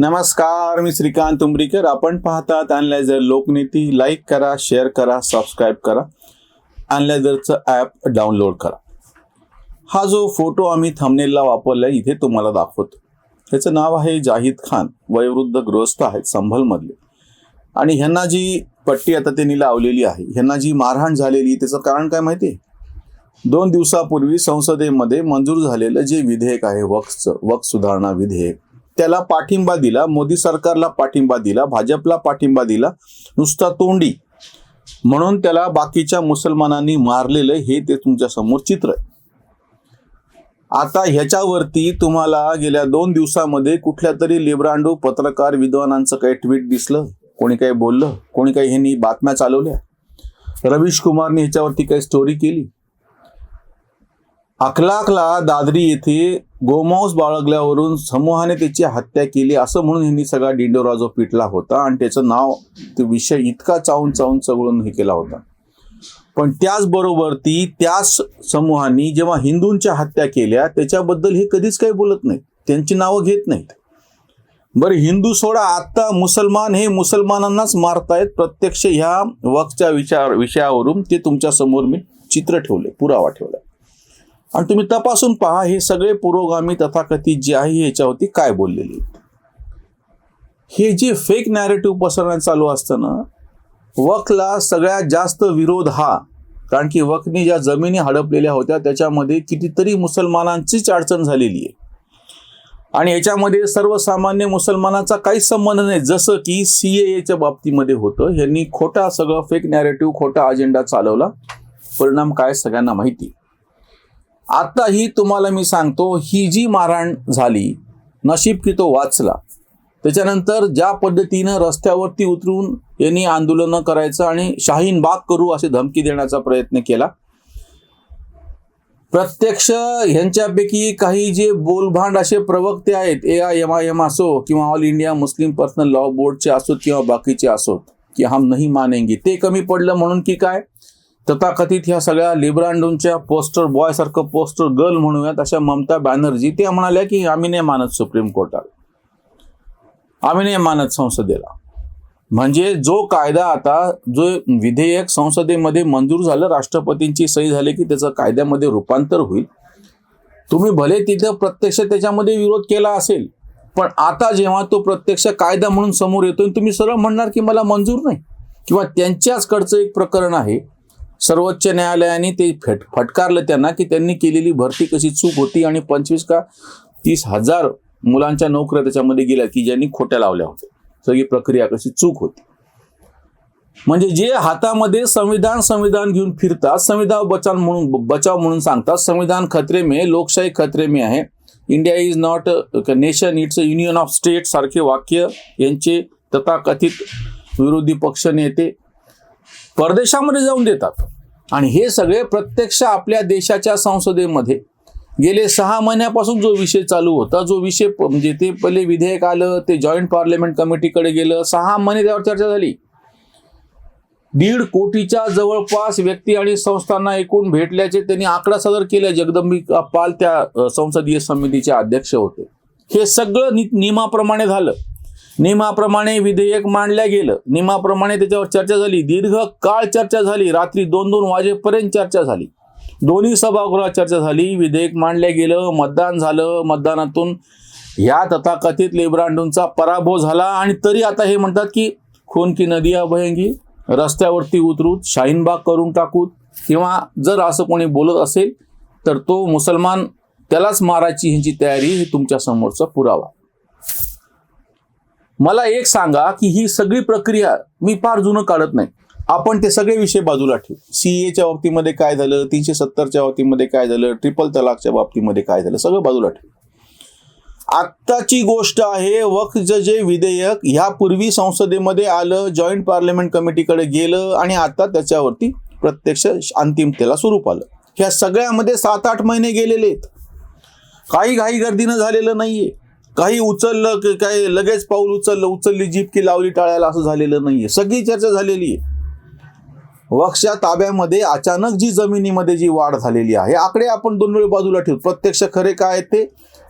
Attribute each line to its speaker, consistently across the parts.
Speaker 1: नमस्कार मी श्रीकांत तुंबरीकर आपण पाहतात अनलायझर लोकनीती. लाईक करा शेअर करा सबस्क्राईब करा. अनलायझरचं ॲप डाउनलोड करा. हा जो फोटो आम्ही थंबनेलला वापरला इथे तुम्हाला दाखवतो. त्याचं नाव आहे जाहिद खान. वयोवृद्ध गृहस्थ आहेत संभलमधले. आणि ह्यांना जी पट्टी आता त्यांनी लावलेली आहे ह्यांना जी मारहाण झालेली त्याचं कारण काय माहिती आहे दोन दिवसापूर्वी संसदेमध्ये मंजूर झालेलं जे विधेयक आहे वक्सचं वक्स सुधारणा विधेयक त्याला पाठिंबा दिला मोदी सरकारला पाठिंबा दिला भाजपला पाठिंबा दिला नुसता तोंडी. म्हणून त्याला बाकीच्या मुसलमानांनी मारलेलं हे ते तुमच्यासमोर चित्र आहे. आता ह्याच्यावरती तुम्हाला गेल्या दोन दिवसामध्ये कुठल्या तरी लिब्रांडो पत्रकार विद्वानांचं काही ट्विट दिसलं कोणी काही बोललं कोणी काही ह्यांनी बातम्या चालवल्या. रवीश कुमारने ह्याच्यावरती काही स्टोरी केली. अकलाकला दादरी येथे गोमांस बाळगल्यावरून समूहाने त्याची हत्या केली असं म्हणून ह्यांनी सगळा डिंडोरा जो पिटला होता आणि त्याचं नाव ते विषय इतका चावून चावून चगळून हे केला होता. पण त्याचबरोबर ती त्याच समूहांनी जेव्हा हिंदूंच्या हत्या केल्या त्याच्याबद्दल हे कधीच काही बोलत नाहीत. त्यांची नावं घेत नाहीत. बरं हिंदू सोडा आता मुसलमान हे मुसलमानांनाच मारतायत. प्रत्यक्ष ह्या वक्तच्या विचार विषयावरून ते तुमच्यासमोर मी चित्र ठेवले पुरावा ठेवला. आणि तुम्ही तपासून पहा हे सगळे पुरोगामी तथाकथित जे आहे याच्यावरती काय बोललेले हे जे फेक नॅरेटिव्ह पसरण्यात चालू असतं ना वकला सगळ्यात जास्त विरोध हा. कारण की वकने ज्या जमिनी हडपलेल्या होत्या त्याच्यामध्ये कितीतरी मुसलमानांचीच अडचण झालेली आहे. आणि याच्यामध्ये सर्वसामान्य मुसलमानाचा काहीच संबंध नाही. जसं की सी एच्या बाबतीमध्ये होतं. यांनी खोटा सगळं फेक नॅरेटिव्ह खोटा अजेंडा चालवला. परिणाम काय सगळ्यांना माहिती आताही तुम्हाला मी सांगतो ही जी मारहाण झाली नशीब की तो वाचला. त्याच्यानंतर ज्या पद्धतीनं रस्त्यावरती उतरून यांनी आंदोलनं करायचं आणि शाहीन बाग करू अशी धमकी देण्याचा प्रयत्न केला. प्रत्यक्ष ह्यांच्यापैकी काही जे बोलभांड असे प्रवक्ते आहेत A I M I M असो किंवा All India Muslim personal law बोर्डचे असोत किंवा बाकीचे असोत की हम नाही मानेंगे. ते कमी पडलं म्हणून की काय? तथाकथित ह्या सगळ्या लिब्रांडोंच्या पोस्टर बॉय सारखं पोस्टर गर्ल म्हणूयात अशा ममता बॅनर्जी त्या म्हणाल्या की आम्ही नाही मानत सुप्रीम कोर्टाला. आम्ही नाही मानत संसदेला. म्हणजे जो कायदा आता जो विधेयक संसदेमध्ये मंजूर झालं राष्ट्रपतींची सही झाली की त्याचं कायद्यामध्ये रूपांतर होईल. तुम्ही भले तिथं प्रत्यक्ष त्याच्यामध्ये विरोध केला असेल पण आता जेव्हा तो प्रत्यक्ष कायदा म्हणून समोर येतो तुम्ही सरळ म्हणणार की मला मंजूर नाही. किंवा त्यांच्याचकडचं एक प्रकरण आहे सर्वोच्च न्यायालयाने ते फेट फटकारलं त्यांना की त्यांनी केलेली भरती कशी चूक होती आणि पंचवीस का तीस हजार मुलांच्या नोकऱ्या त्याच्यामध्ये गेल्या की ज्यांनी खोट्या लावल्या होत्या. सगळी प्रक्रिया कशी चूक होती. म्हणजे जे हातामध्ये संविधान संविधान घेऊन फिरतात संविधान बचाव म्हणून बचाव म्हणून सांगतात संविधान खतरे मे लोकशाही खतरे मे आहे. India is not a nation it's a union of state सारखे वाक्य यांचे तथाकथित विरोधी पक्ष नेते परदेशामध्ये जाऊन देतात. आणि हे सगळे प्रत्यक्ष आपल्या देशाच्या संसदेमध्ये गेले सहा महिन्यापासून जो विषय चालू होता जो विषय म्हणजे ते पहिले विधेयक आलं ते जॉईंट पार्लमेंट कमिटीकडे गेलं सहा महिने त्यावर चर्चा झाली. दीड कोटीच्या जवळपास व्यक्ती आणि संस्थांना एकूण भेटल्याचे त्यांनी आकडा सादर केला. जगदंबिका पाल त्या संसदीय समितीचे अध्यक्ष होते. हे सगळं नि- नियमाप्रमाणे झालं. नियमाप्रमाणे विधेयक मांडल्या गेलं. नियमाप्रमाणे त्याच्यावर चर्चा झाली. दीर्घ काळ चर्चा झाली. रात्री दोन दोन वाजेपर्यंत चर्चा झाली. दोन्ही सभागृहात चर्चा झाली. विधेयक मांडल्या गेलं. मतदान झालं. मतदानातून ह्या तथाकथित लेब्रांडूंचा पराभव झाला. आणि तरी आता हे म्हणतात की खून की नदी अभयंगी रस्त्यावरती उतरू शाहीनबाग करून टाकूत. किंवा जर असं कोणी बोलत असेल तर तो मुसलमान त्यालाच मारायची ह्यांची तयारी ही तुमच्या समोरचा पुरावा. मला एक सांगा की ही सगळी प्रक्रिया मी फार जुनं काढत नाही. आपण ते सगळे विषय बाजूला ठेवू. सी एच्या बाबतीमध्ये काय झालं? तीनशे सत्तरच्या बाबतीमध्ये काय झालं? ट्रिपल तलाकच्या बाबतीमध्ये काय झालं? सगळं बाजूला ठेवू. आत्ताची गोष्ट आहे वक्फ जे विधेयक ह्यापूर्वी संसदेमध्ये आलं जॉईंट पार्लमेंट कमिटीकडे गेलं आणि आता त्याच्यावरती प्रत्यक्ष अंतिमतेला स्वरूप आलं. ह्या सगळ्यामध्ये सात आठ महिने गेलेले आहेत. काही घाई गर्दीनं झालेलं नाहीये. काही उचललं की काय लगेच पाऊल उचललं उचलली जीप की लावली टाळ्याला असं झालेलं नाहीये. सगळी चर्चा झालेली आहे. वक्षा ताब्यामध्ये अचानक जी जमिनीमध्ये जी वाढ झालेली आहे आकडे आपण दोन वेळ बाजूला ठेवू. प्रत्यक्ष खरे काय आहेत ते?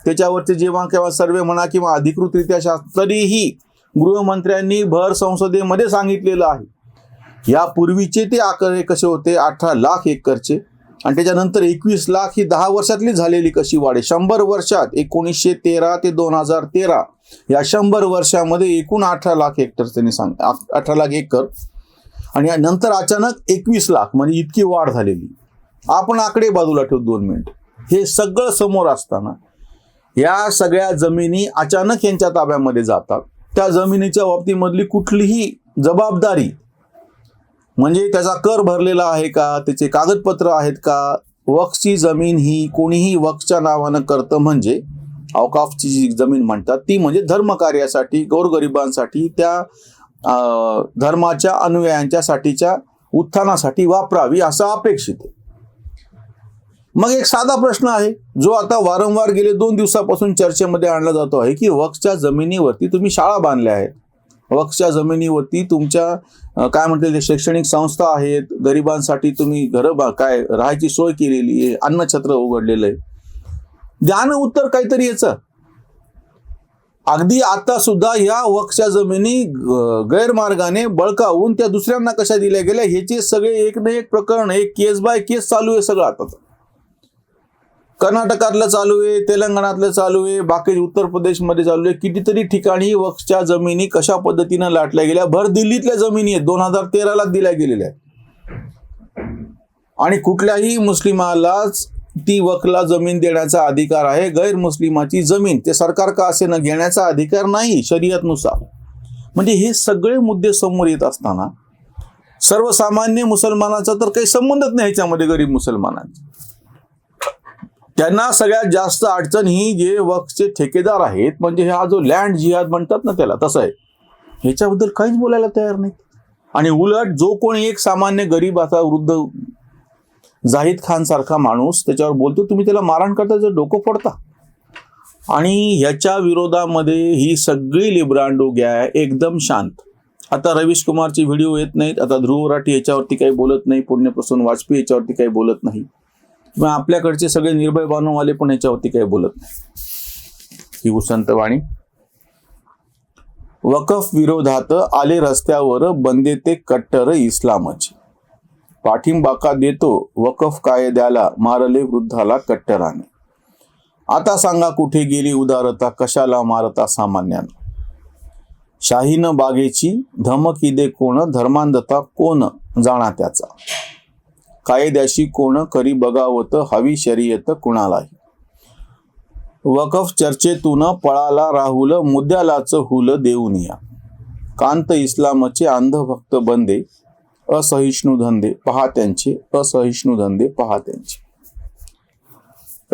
Speaker 1: त्याच्यावरचे जेव्हा केव्हा सर्वे म्हणा किंवा अधिकृतरित्या तरीही गृहमंत्र्यांनी भर संसदेमध्ये सांगितलेलं आहे. यापूर्वीचे ते आकडे कसे होते? अठरा लाख एकरचे. आणि त्याच्यानंतर एकवीस लाख ही दहा वर्षातली झालेली कशी वाढ आहे? शंभर वर्षात एकोणीसशे तेरा ते दोन हजार तेरा या शंभर वर्षामध्ये एकूण अठरा लाख हेक्टर त्यांनी सांग अठरा लाख एकर. आणि या नंतर अचानक एकवीस लाख म्हणजे इतकी वाढ झालेली. आपण आकडे बाजूला ठेवू दोन मिनिट. हे सगळं समोर असताना या सगळ्या जमिनी अचानक यांच्या ताब्यामध्ये जातात. त्या जमिनीच्या बाबतीमधली कुठलीही जबाबदारी म्हणजे त्याचा कर भरलेला आहे का? त्याचे कागदपत्र आहेत का? वक्सची जमीन ही कोणीही वक्सच्या नावानं करतं म्हणजे अवकाफची जी जमीन म्हणतात ती म्हणजे धर्मकार्यासाठी गोरगरिबांसाठी त्या धर्माच्या अनुयायांच्या साठीच्या उत्थानासाठी वापरावी असं अपेक्षित आहे. मग एक साधा प्रश्न आहे जो आता वारंवार गेले दोन दिवसापासून चर्चेमध्ये आणला जातो आहे की वक्सच्या जमिनीवरती तुम्ही शाळा बांधल्या आहेत. वक्सच्या जमिनीवरती तुमच्या काय म्हणते ते शैक्षणिक संस्था आहेत गरिबांसाठी तुम्ही घरं बा काय राहायची सोय केलेली आहे अन्नछत्र उघडलेलं आहे. द्या ना उत्तर काहीतरी याचं. अगदी आता सुद्धा या वक्षच्या जमिनी गैरमार्गाने बळकावून त्या दुसऱ्यांना कशा दिल्या गेल्या ह्याचे सगळे एक ना एक प्रकरण एक केस बाय केस चालू आहे सगळं आता. कर्नाटकातलं चालू आहे तेलंगणातलं चालू आहे बाकी उत्तर प्रदेशमध्ये चालू आहे. कितीतरी ठिकाणी वक्सच्या जमिनी कशा पद्धतीनं लाटल्या गेल्या? भर दिल्लीतल्या जमिनी आहेत दोन हजार तेराला दिल्या गेलेल्या आणि कुठल्याही मुस्लिमालाच ती वकला जमीन देण्याचा अधिकार आहे गैर मुस्लिमाची जमीन. ते सरकार का असे न घेण्याचा अधिकार नाही शरीयतनुसार. म्हणजे हे सगळे मुद्दे समोर येत असताना सर्वसामान्य मुसलमानाचा तर काही संबंधच नाही ह्याच्यामध्ये गरीब मुसलमानांचा. त्यांना सगळ्यात जास्त अडचण ही जे वक्सचे ठेकेदार आहेत म्हणजे हा जो लँड जिहाद म्हणतात ना त्याला तसं आहे. ह्याच्याबद्दल काहीच बोलायला तयार नाही आणि उलट जो कोणी एक सामान्य गरीब असा वृद्ध जाहीद खान सारखा माणूस त्याच्यावर बोलतो तुम्ही त्याला मारहाण करता जर डोकं फोडता. आणि ह्याच्या विरोधामध्ये ही सगळी लिब्रांडो गॅ एकदम शांत. आता रवीश कुमारचे व्हिडिओ येत नाहीत आता ध्रुव राठी याच्यावरती काही बोलत नाही पुण्यप्रसून वाजपेयी याच्यावरती काही बोलत नाही. आपल्याकडचे सगळे निर्भय बानूवाले पण याच्यावरती काही बोलत नाही. ही उसंत वाणी. वकफ विरोधात आले रस्त्यावर बंदे ते कट्टर इस्लामचे. पाठिंबा का देतो वकफ कायद्याला मारले वृद्धाला कट्टराने. आता सांगा कुठे गेली उदारता कशाला मारता सामान्यानं? शाहीन बागेची धमकी दे कोण धर्मांधता कोण जाणा त्याचा? कायद्याशी कोण करी बगावत हवी शर्यत कुणालाही. वकफ चर्चेतून पळाला राहुल मुद्द्यालाच हुल देऊन या. कांत इस्लामचे अंधभक्त बंदे असहिष्णू धंदे पहा त्यांचे असहिष्णू धंदे पहा त्यांचे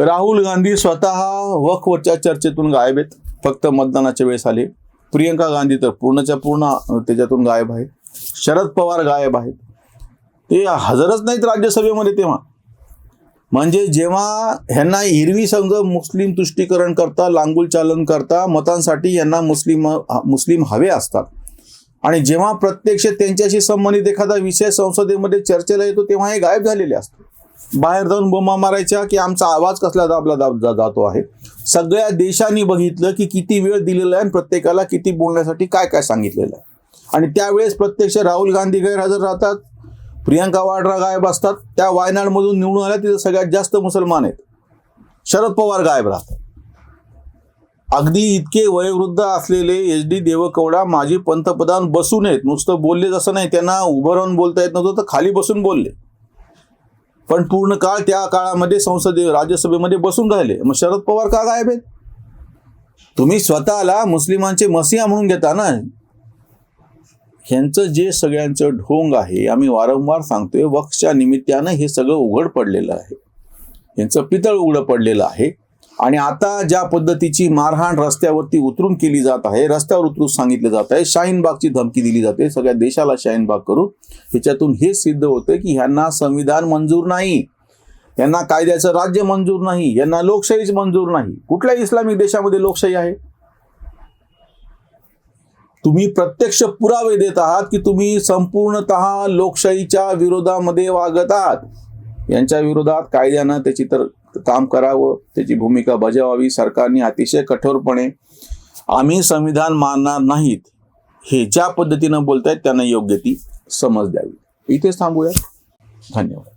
Speaker 1: राहुल गांधी स्वतः वक्फच्या चर्चेतून गायब आहेत. फक्त मतदानाच्या वेळेस आले. प्रियंका गांधी तर पूर्णच्या पूर्ण त्याच्यातून गायब आहे. शरद पवार गायब आहेत. ते हजरच नाहीत राज्यसभेमध्ये तेव्हा. म्हणजे जेव्हा ह्यांना हिरवी संघ मुस्लिम तुष्टीकरण करता लांगुल चालन करता मतांसाठी यांना मुस्लिम मुस्लिम हवे असतात. आणि जेव्हा प्रत्यक्ष त्यांच्याशी संबंधित एखादा विषय संसदेमध्ये चर्चेला येतो तेव्हा हे गायब झालेले असतात. बाहेर जाऊन बोमा मारायच्या की आमचा आवाज कसला दाबला दाब जातो आहे. सगळ्या देशांनी बघितलं की किती वेळ दिलेला आहे आणि प्रत्येकाला किती बोलण्यासाठी काय काय सांगितलेलं आहे. आणि त्यावेळेस प्रत्यक्ष राहुल गांधी गैरहजर राहतात. प्रियांका वाड्रा गायब असतात त्या वायनाडमधून निवडून आल्या तिथे सगळ्यात जास्त मुसलमान आहेत. शरद पवार गायब राहतात. अगदी इतके वयोवृद्ध असलेले एच डी देवकवडा माजी पंतप्रधान बसून आहेत नुसतं बोलले जसं नाही. त्यांना उभं राहून बोलता येत नव्हतं तर खाली बसून बोलले. पण पूर्ण काळ त्या काळामध्ये संसदे राज्यसभेमध्ये बसून राहिले. मग शरद पवार का गायब आहेत? तुम्ही स्वतःला मुस्लिमांचे मसिया म्हणून घेता ना. ह्यांचं जे सगळ्यांचं ढोंग आहे आम्ही वारंवार सांगतोय वक्षच्या निमित्तानं हे सगळं उघड पडलेलं आहे. यांचं पितळ उघडं पडलेलं आहे. आणि आता ज्या पद्धतीची मारहाण रस्त्यावरती उतरून केली जात आहे रस्त्यावर उतरून सांगितलं जात आहे शाहीनबागची धमकी दिली जाते सगळ्या देशाला शाहीनबाग करू ह्याच्यातून हे सिद्ध होतं की ह्यांना संविधान मंजूर नाही. यांना कायद्याचं राज्य मंजूर नाही. यांना लोकशाहीच मंजूर नाही. कुठल्या इस्लामिक देशामध्ये लोकशाही आहे? तुम्ही प्रत्यक्ष पुरावे देत आहात की तुम्ही संपूर्णतः लोकशाहीच्या विरोधामध्ये वागत आहात? यांच्या विरोधात कायद्यानं त्याची तर काम करावं त्याची भूमिका बजावावी सरकारने अतिशय कठोरपणे आम्ही संविधान मानणार नाहीत हे ज्या पद्धतीनं बोलतायत त्यांना योग्य ती समज द्यावी. इथेच थांबूया धन्यवाद.